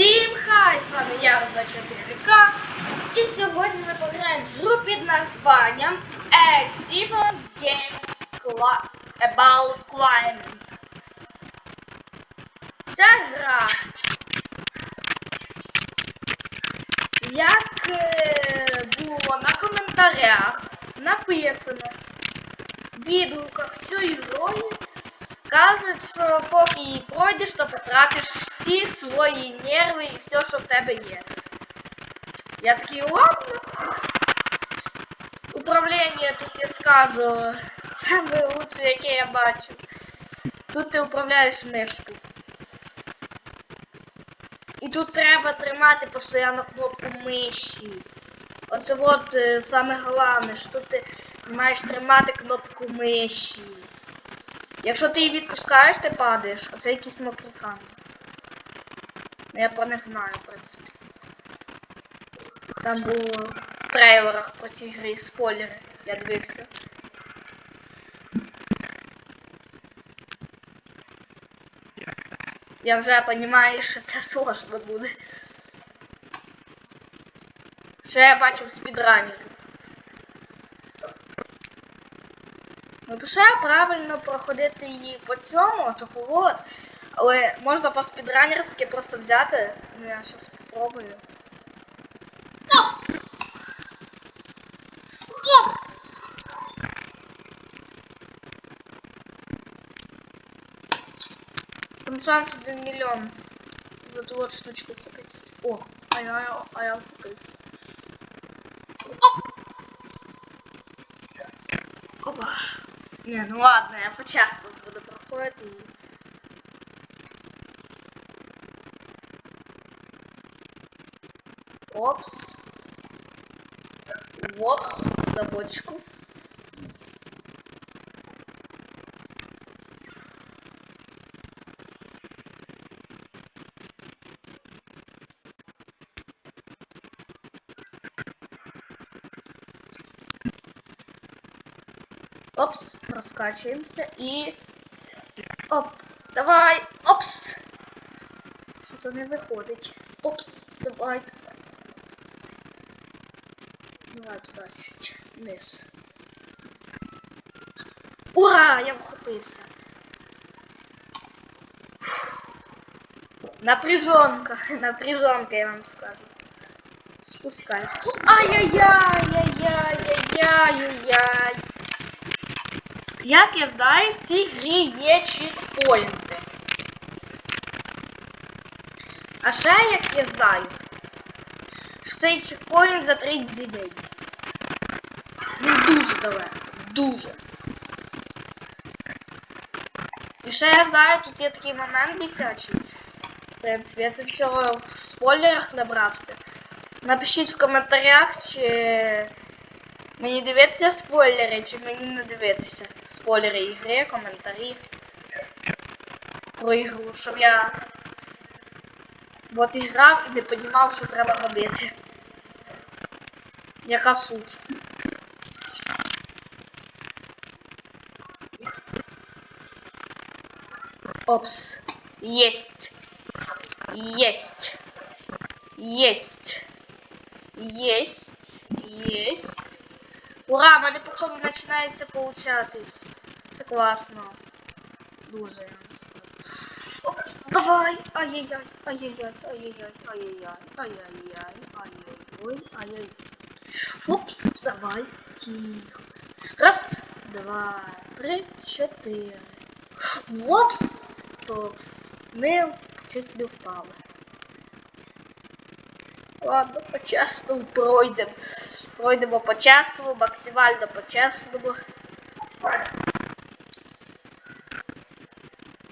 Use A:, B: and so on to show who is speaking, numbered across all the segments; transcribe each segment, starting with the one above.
A: Всім хай! З вами я, 24К. І сьогодні ми пограємо гру під названням A Different Game About Climbing. Ця гра. Як е, було на коментарях написано в відгуках цієї грою, Кажуть, що поки її пройдеш, то потратиш всі свої нерви і все, що в тебе є. Я такий, ладно. Управління тут я скажу саме лучше, яке я бачу. Тут ти управляєш мишкою. І тут треба тримати постійно кнопку миші. Оце от е, саме головне, що ти маєш тримати кнопку миші. Якщо ти її відпускаєш, ти падаєш. Оце якісь мокрі. Ну, Я про них знаю, в принципі. Там було в трейлерах про ці гри спойлери. Я дивився. Я вже розумію, що це сложно буде. Ще я бачив спідранерів. Ну, лише правильно проходити її по цьому, таку от. Але можна по спідранерськи просто взяти. Ну, я зараз спробую. Там шанс один мільйон. За ту от штучку купити. О, а я, а я купив. Опа. Не, ну ладно, я почасто буду проходити і. Опс. Вопс, за бочку. Опс, раскачиваемся и... Оп, давай, опс. Що-то не виходить. Опс, давай. Давай туди чуть вниз. Ура! Я вхопився. Напряженка, напряженка, я вам скажу. Спускаемся. Ай-яй-яй-яй-яй-яй-яй. Як я знаю, в цій грі є чітпоінти. А ще як я знаю, що цей чекпоінт за 30 днів. Він дуже далеко. Дуже. І ще я знаю, тут є такий момент бісячий. В принципі, я це все в спойлерах набрався. Напишіть в коментарях, чи Мені дивитися спойлери, чи мені не дивитися спойлери ігри, коментарі про ігру, щоб я от і грав і не розумів, що треба робити. Яка суть? Опс. Есть. Есть. Есть. Есть. Есть. Ура, в мене походу починається получатись. Це класно. Дуже я вам скажу. Давай! Ай-яй-яй, ай-яй-яй, ай-яй-яй, ай-яй-яй, ай-яй-яй, ай-яй-яй, ай-яй. Опс, давай, тихо. Раз, два, три, чотири. Опс, опс. Ми чуть не впали. Ладно, по-чесному пройдемо. Пройдемо по-чесному, максимально по-чесному.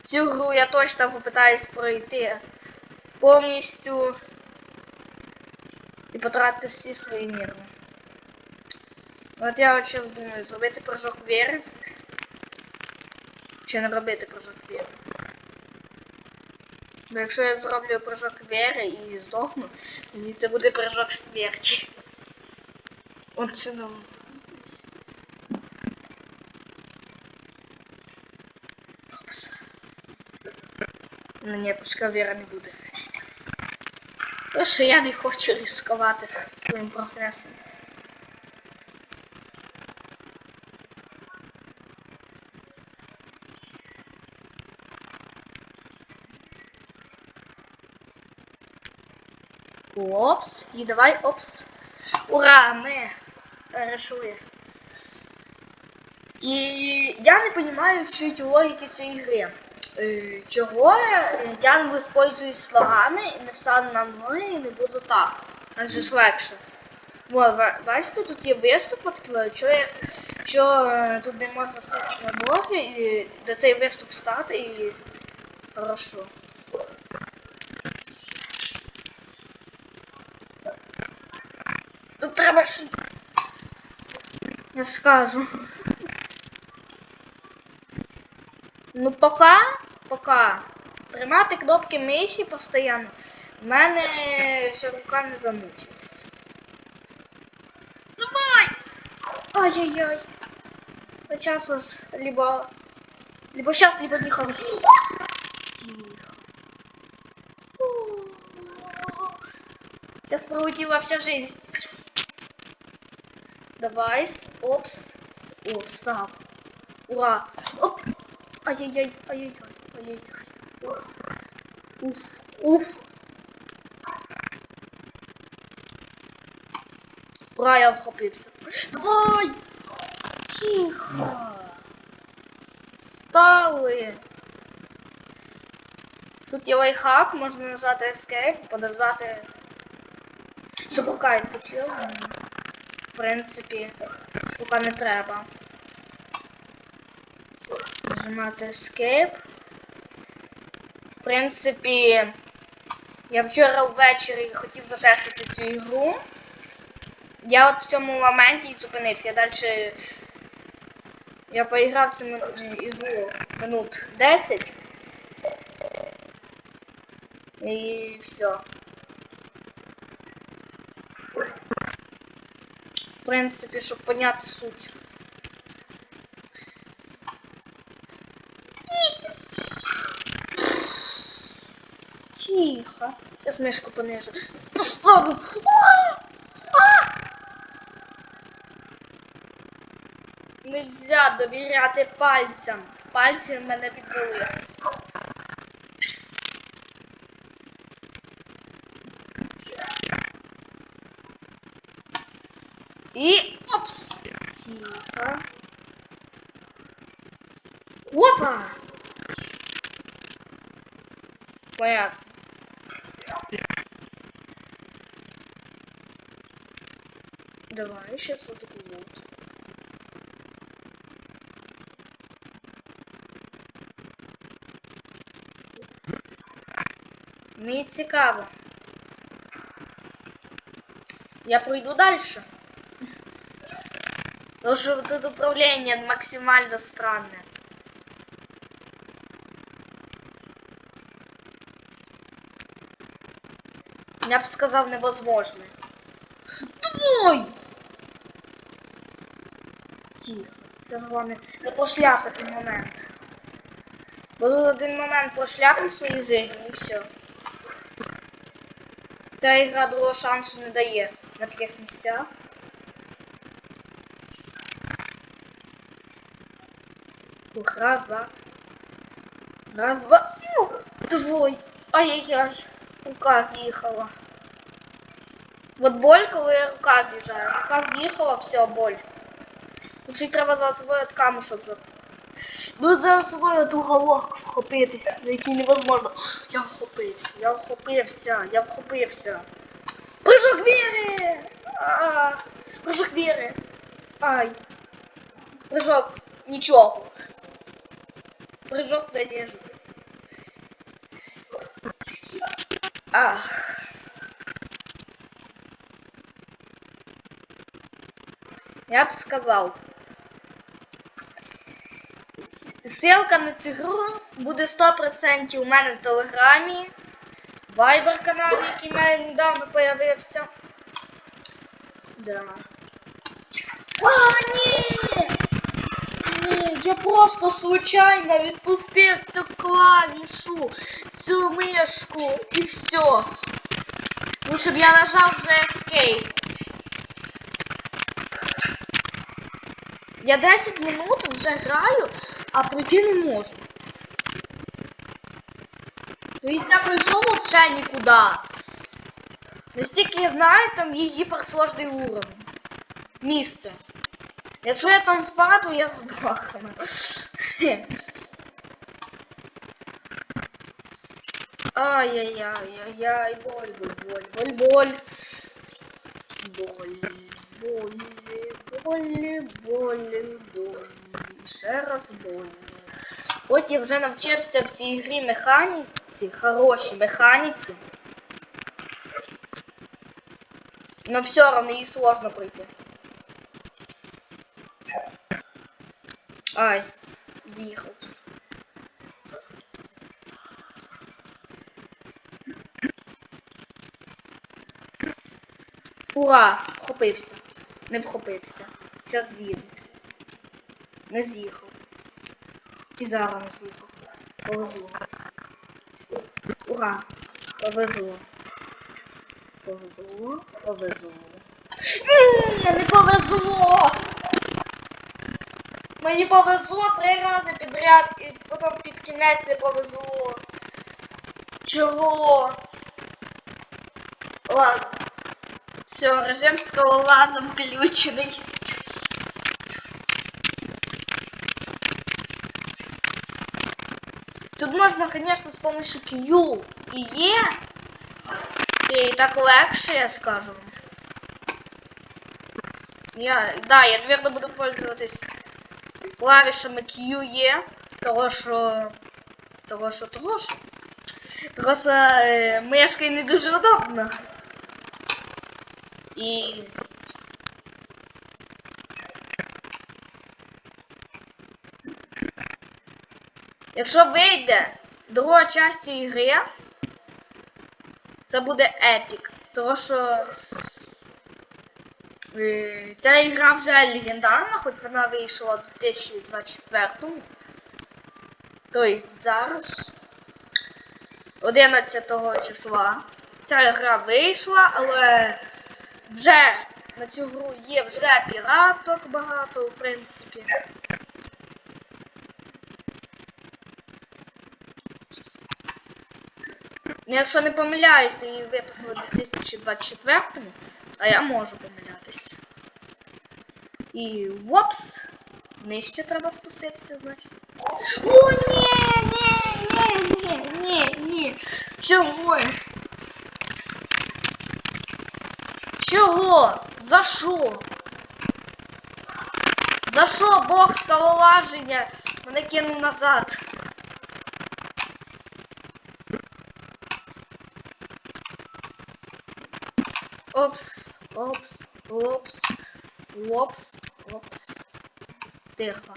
A: Цю гру я точно попитаюсь пройти повністю і потратити всі свої нерви. От я от зараз думаю, зробити прыжок віри. Чи не робити прыжок віри. Бо якщо я зроблю прыжок віри і здохну, тоді це буде прыжок смерті. Он це нам. Опс. Ну ні, пускай віра не буде. Тому що я не хочу ризикувати своїм прогресом. Опс. І давай опс. Ура! Ми перейшли. І я не розумію чуть логіки цієї гри. Е, Чого я не використовуюсь слогами і не встану на ноги і не буду так. Так же ж легше. Вот, бачите, тут є виступ відкриваю. Що, я, що е, тут не можна встати на ноги і до цей виступ стати і хорошо. Тут треба. Я скажу. Ну пока, пока. Тримати кнопки миші постійно. В мене ще рука не замучилась. Давай! Ай-яй-яй. Сейчас вас либо... Либо сейчас, либо не хочу. Тихо. Сейчас пролетела вся жизнь. Давай, опс. О, став. Ура. Оп. Ай-яй-яй, ай-яй-яй, ай-яй-яй. Уф. Уф. Ура, я вхопився. Давай! Тихо. Стали. Тут є лайфхак, можна нажати Escape, подождати, відпочила. В принципі, поки не треба. Нажимати Escape. В принципі, я вчора ввечері хотів затестити цю ігру. Я от в цьому моменті і зупинився. Я далі. Я поіграв цю ігру минут 10. І все. Принципі, щоб поняти суть. Тихо. Сейчас мишку понижу. А! Нельзя довіряти пальцям. Пальці мене підвели. І опс! Тихо. Опа! Понятно. Давай, сейчас вот такую вот. Мені цікаво. Я пройду дальше. Потому что вот это управление максимально странное. Я бы сказал невозможно. Давай! Тихо. Це головне не пошляпати момент. Тут один момент пошляпав в своїй житті і все. Ця ігра другого шансу не дає на таких місцях. Ух, раз, два. Раз, два. Ну, Двой. Ай-яй-яй. Рука з'їхала. От боль, коли рука з'їжджає. Рука з'їхала, все, боль. Лучше й треба за собою от камушок за. Ну за собою ту головку вхопитись, за який невозможно. Я вхопився, я вхопився, я вхопився. Прыжок віри! А, Прыжок віри. Ай. Прыжок нічого. Прыжок надежди. Ах. Я б сказав. Ссылка на цю гру буде 100% у мене в телеграмі. Вайбер канал, який в мене недавно появився. Да. А, ні! Я просто случайно відпустив цю клавішу, цю мишку і все. Лучше б я нажав за Escape. Я 10 минут вже граю, а пройти не можу. Ну і це пройшов взагалі нікуди. Настільки я знаю, там є гіперсложний уровень. Місце. Якщо я там впаду, я здохну. Ай-яй-яй-яй-яй, боль, боль, боль, боль, боль. Боль, боль, боль, боль. Ще раз боль. От я вже навчився в цій грі механіці, хорошій механіці. Но все равно її сложно пройти. Ай, з'їхав. Ура! Вхопився. Не вхопився. Зараз з'їду. Не з'їхав. І зараз не з'їхав. Повезло. Ура! Повезло. Повезло, повезло. М, Не повезло! Мені повезло три рази підряд і потім під кінець не повезло. Чого? Ладно. Все, режим скалолазом включений. Тут можно, конечно, с помощью Q и E. И так легче, я скажу. Я, да, я, наверное, буду пользоваться клавишами Q, E. Того, що... Того, що, того, що. Просто е, не дуже удобно. І... Якщо вийде друга частина ігри, це буде епік. Тому що ця ігра вже легендарна, хоч вона вийшла у 2024-му. Тобто зараз 11 числа. Ця гра вийшла, але вже на цю гру є вже піраток багато, в принципі. Ну, якщо не помиляюсь, то її виписали у 2024-му, а я можу помилятися. І вопс! Нижче треба спуститися, значить. О, ні, ні, ні, ні, ні, ні. Чого? Чого? За що? За що Бог скалолаження мене кинув назад? Опс, опс, опс, опс, опс. Тихо.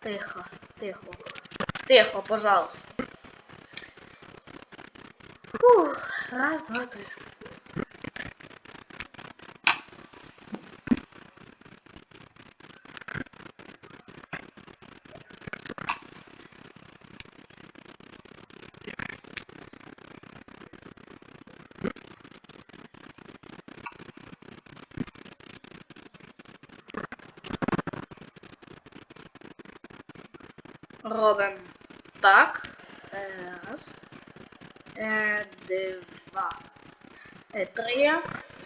A: Тихо, тихо. Тихо, пожалуйста. Фух, раз, два, три. Робимо так. Раз. Е, Два. Е, Три.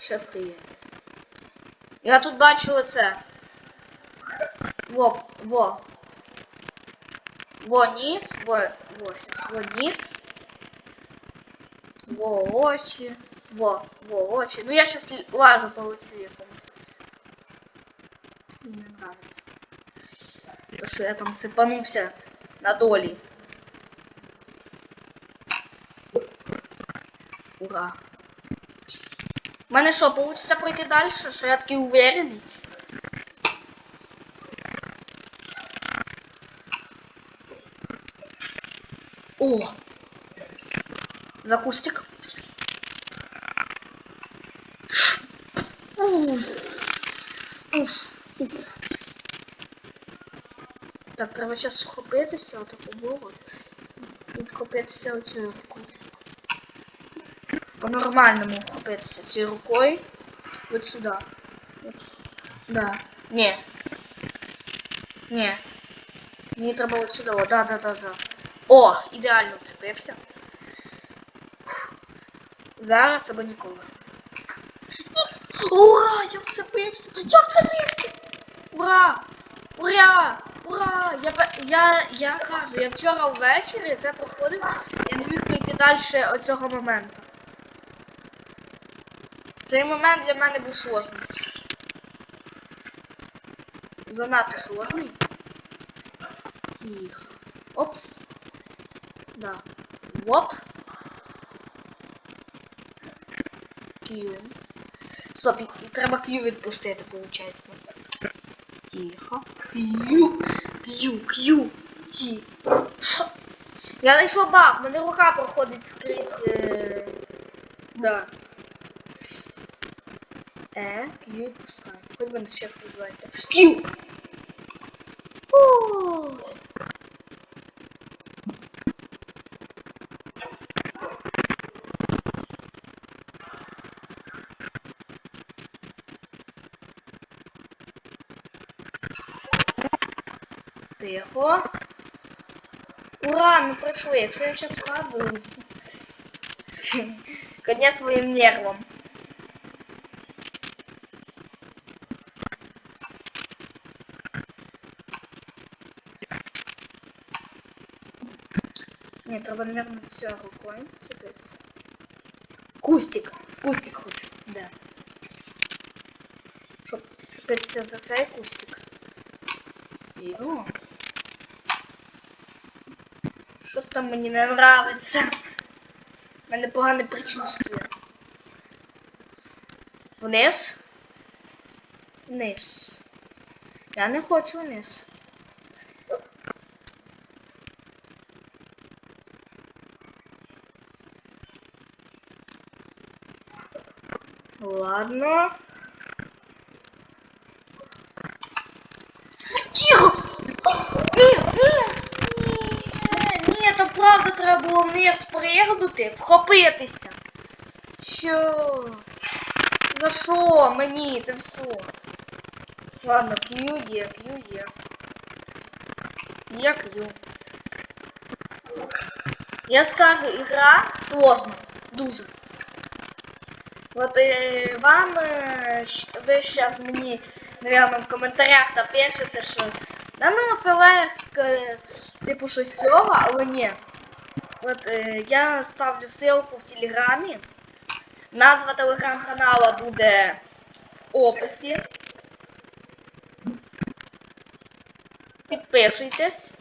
A: Чотири. Я тут бачу оце. Во, во. Во ніс, во, во, щас, во ніс. Во очі. Во, во очі. Ну я сейчас лажу по лицю якомусь. Мені не нравится. То, що я там цепанувся на долі. Ура. У мене що, получится пройти далі, що я такий уверений? О! За кустик. Уф. Уф. Уф. Так, треба зараз вхопитися отаку голову і вхопитися оцю руку. по-нормальному вхопитися цією рукою. От сюди. От. Да. Ні. Ні. Мені треба от сюди. О, да, да, да, да. О, ідеально вцепився. Зараз або ніколи. Ура! Я вцепився! Я вцепився! Ура! Ура! Я, я, я кажу, я вчора ввечері це проходив, я не міг пройти далі оцього моменту. Цей момент для мене був сложний. Занадто сложний. Тихо. Опс. Да. Оп. Кью. Стоп, треба кью відпустити, виходить. Тихо. Кью. Кью, кью. Ті. Що? Я знайшла баг, мене рука проходить скрізь. Е... Да. Е, кью пускай. Хоч мене ще. Кью! О! Тихо. Ура, ми пройшли. Якщо я сейчас падаю. Конец своим нервам. Нет, треба, наверное, все рукой цепиться. Кустик. Кустик хочу. Да. Щоб цепитися за цей кустик. І, о. Що там мені не нравиться? У мене погане предчувствие. Вниз. Вниз. Я не хочу вниз. Ладно. Тихо! Ні, ні, ні, ні, то правда треба було вниз спригнути, вхопитися. Чо? За що мені це все? Ладно, к'ю є, к'ю є. Я к'ю. Я скажу, игра сложна. Дуже. Вот э, вам, э, ви сейчас мені, наверное, в коментарях напишете, що да ну це легко, е, типу щось цього, але ні От е, я ставлю ссылку в телеграмі. Назва телеграм-канала буде в описі. Підписуйтесь.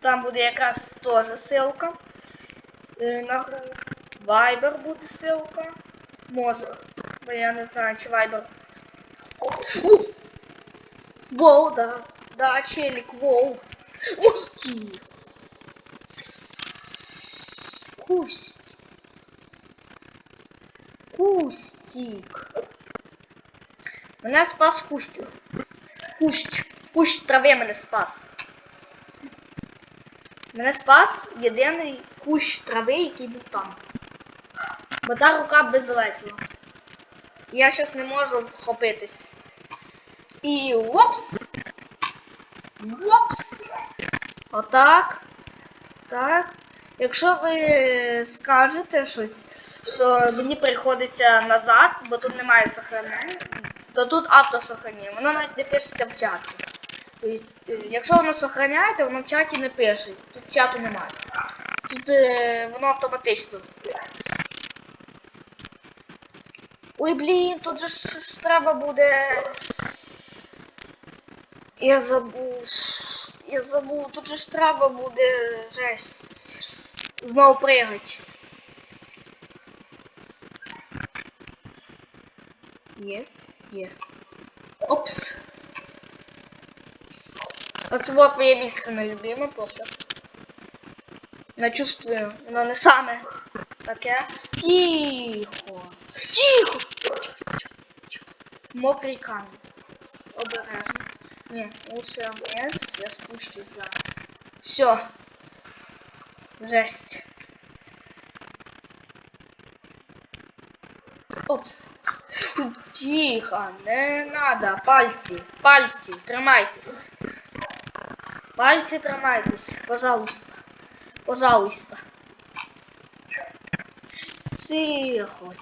A: Там буде якраз теж ссылка. Е, На гру Viber буде ссылка. Може. Бо я не знаю, чи Viber. Фу! Воу, да. Да, челик, воу. Ух, Кусть. Кустик. Мене спас Кустик. Кущ. Кущ трави мене спас. Мене спас єдиний кущ трави, який був там. Бо та рука би залетіла. Я зараз не можу вхопитись. І опс! Опс! Отак. Так. Якщо ви скажете щось, що мені приходиться назад, бо тут немає сохранення, то тут автосохранення. Воно навіть не пишеться в чаті. Тобто, е, якщо воно сохраняєте, воно в чаті не пише. Тут чату немає. Тут е, воно автоматично. Ой, блін, тут же ж, ж треба буде. Я забув. Я забув, тут же ж треба буде жесть. Знову пригать. Є, є. Опс. Оце вот моє місце нелюбиме просто. Не чувствую, воно не саме таке. Тихо. Тихо. Мокрий камінь. Обережно. Не, лучше вниз, я спущусь, да. Все. Жесть. Опс. Тихо, не надо. Пальці, пальці, тримайтесь. Пальці тримайтесь, пожалуйста. Пожалуйста. Тихо.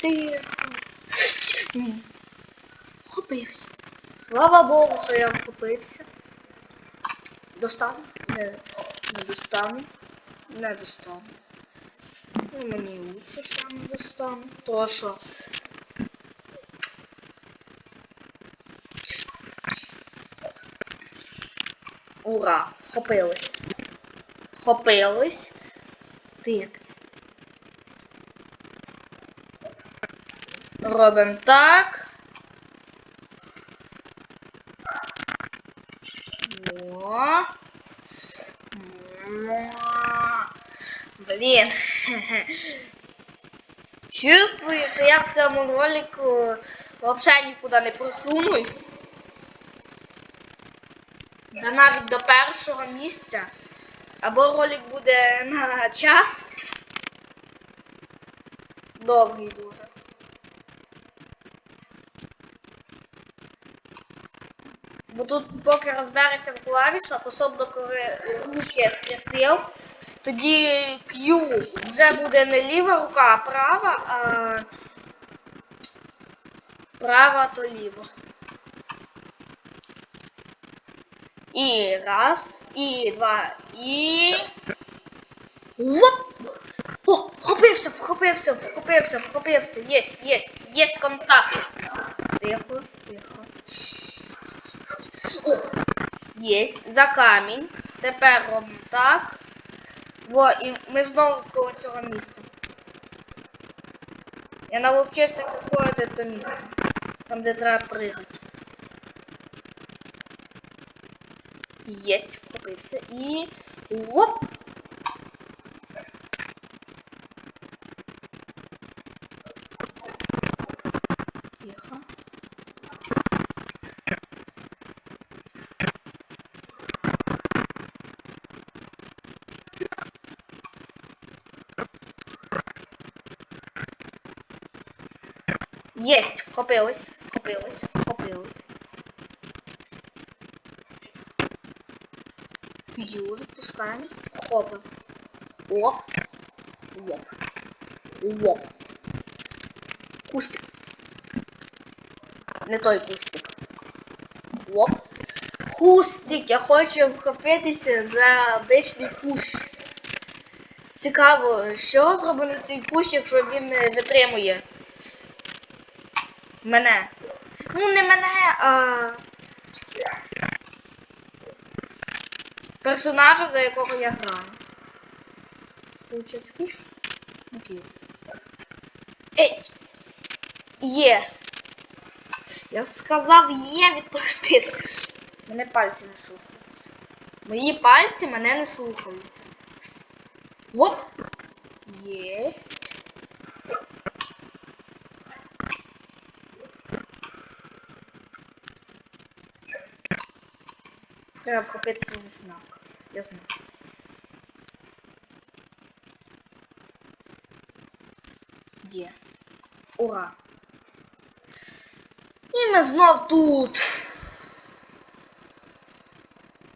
A: Тихо. Ні. Вхопився. Слава Богу, що я вхопився. Достану? Не, не достану. Не достану. Ну, мені лучше, що я не достану. То що. Ура! Вхопились. Вхопились. Так. Робимо так. Блін. Чувствую, що я в цьому ролику взагалі нікуди не просунусь. Да навіть до першого місця. Або ролик буде на час. Довгий дуже. Бо тут поки розбереться в клавішах, особливо коли руки скрестив, тоді Q вже буде не ліва рука, а права, а права то ліва. І раз, і два, і. Оп! О, вхопився, вхопився, вхопився, вхопився. Єсть, єсть, єсть контакт. Тихо, тихо. Єсть, за камінь. Тепер робимо так. Во, і ми знову коло цього міста. Я навчився проходити до міста. Там, де треба пригати. Єсть, вхопився і. Оп! Єсть, вхопилась, вхопилась, вхопилась. Ю, відпускаємо. Хопи. Оп. Оп. Оп. Кустик. Не той кустик. Оп. Кустик. Я хочу вхопитися за обичний кущ. Цікаво, що зроблений цей кущ, якщо він не витримує мене. Ну, не мене, а. персонажа, за якого я граю. Получається куш? Окей. Ей! Є. Я сказав є відпустити. Мене пальці не слухаються. Мої пальці мене не слухаються. Оп! Єсть. Треба вхопитися за знак. Я знаю. Є. Ура! І ми знов тут.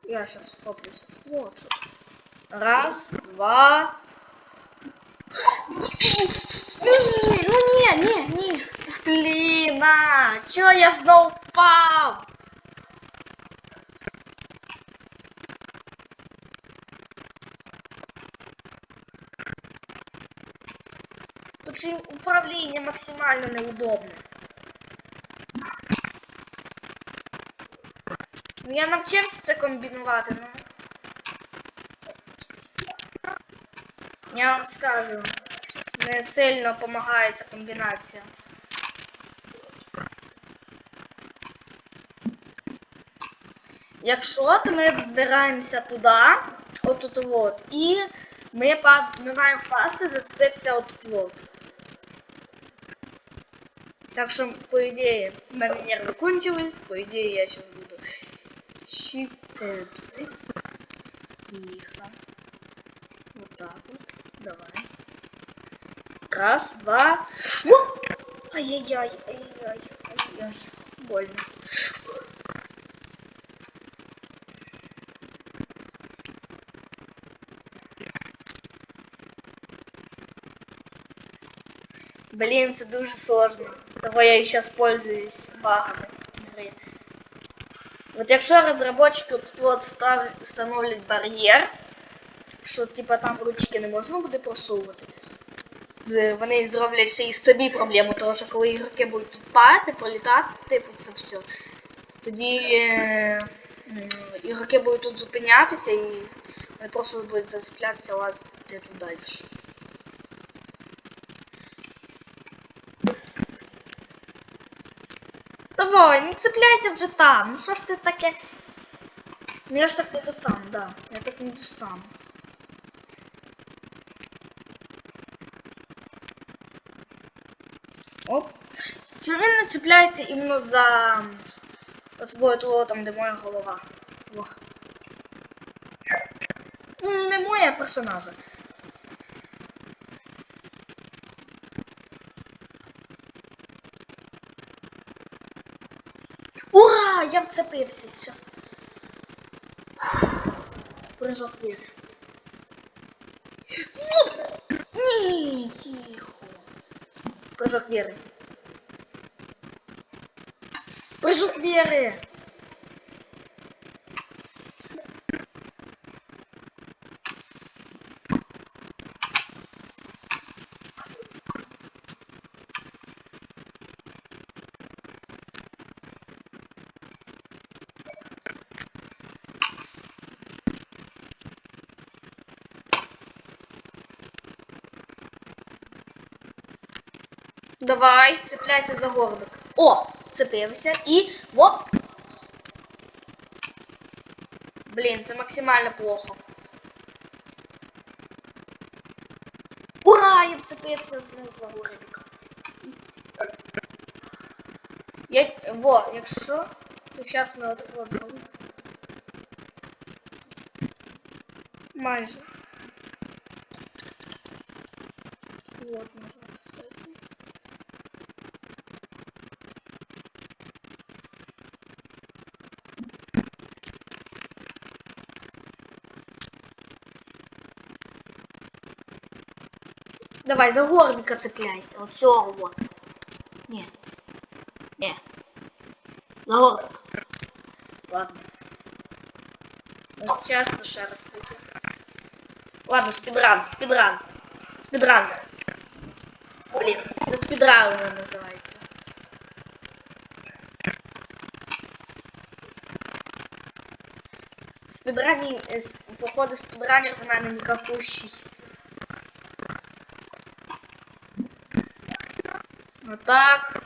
A: Я сейчас вхоплюся. Вот що. Раз, два. Ні, ну ні, ні, ні. Блін, а, чого я знов впав? Же управління максимально неудобне. Ну, Я навчився це комбінувати, ну. Я вам скажу, не сильно допомагає ця комбінація. Якщо, то ми збираємося туди, отут от, і ми, пад... ми маємо впасти, зацепитися от. Так що, по ідеї, в мене нерви кончились, по ідеї я зараз буду Щитепсить. Тихо. Вот так вот. Давай. Раз, два. Оп! Ай-яй-яй, ай-яй-яй, ай-яй. Больно. Блин, це дуже сложно. Того я і зараз пользуюсь багами гри. От якщо розробники тут от став, встановлять бар'єр, що типа там ручки не можна буде просовувати. з- Вони зроблять ще й собі проблему, тому що коли ігроки будуть тут падати, пролітати, типу це все. Тоді е, ігроки будуть тут зупинятися і вони просто будуть зацеплятися лазити тут далі. Давай, не цепляйся вже там. Ну що ж ти таке? Ну я ж так не достану, да. Я так не достану. Оп. Чому він не цепляється іменно за собою того там, де моя голова? Во. Ну, Не моя персонажа. Ура! Я вцепився, все. Прыжок вверх. Ну, Ні, тихо. Прыжок веры. Прыжок веры. Давай, цепляйся за горбик. О, цепився і оп. Блін, це максимально плохо. Ура! Я вцепився за горбик. Я... Во, якщо, то зараз ми от от. Майже. Давай, за горбика цепляйся. Вот цього вот. Не. Не. За горбик. Ладно. Ще раз прийти. Ладно, спидран, спидран. Спидран. Блин, это спидран называется. Спидрані, с- походу, спидранер за никакущий. Вот так.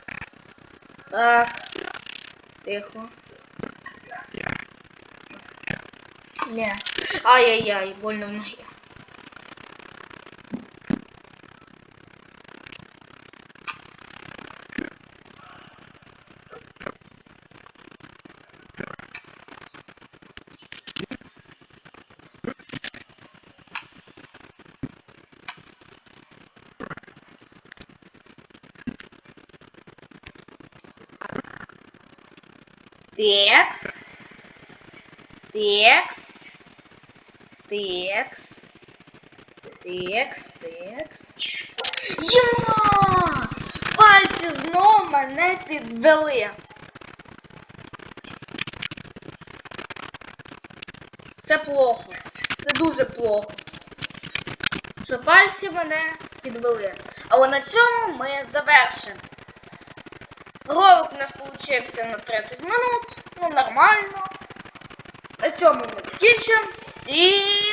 A: Так. Тихо. Не. Ай-яй-яй, больно в ноге. Текс. Текс. Текс. Текс, текс. Йома! Пальці знову мене підвели. Це плохо. Це дуже плохо. Що пальці мене підвели. Але на цьому ми завершимо. Ролик у нас получився на 30 минут. Ну, нормально. На цьому ми закінчимо. Всім!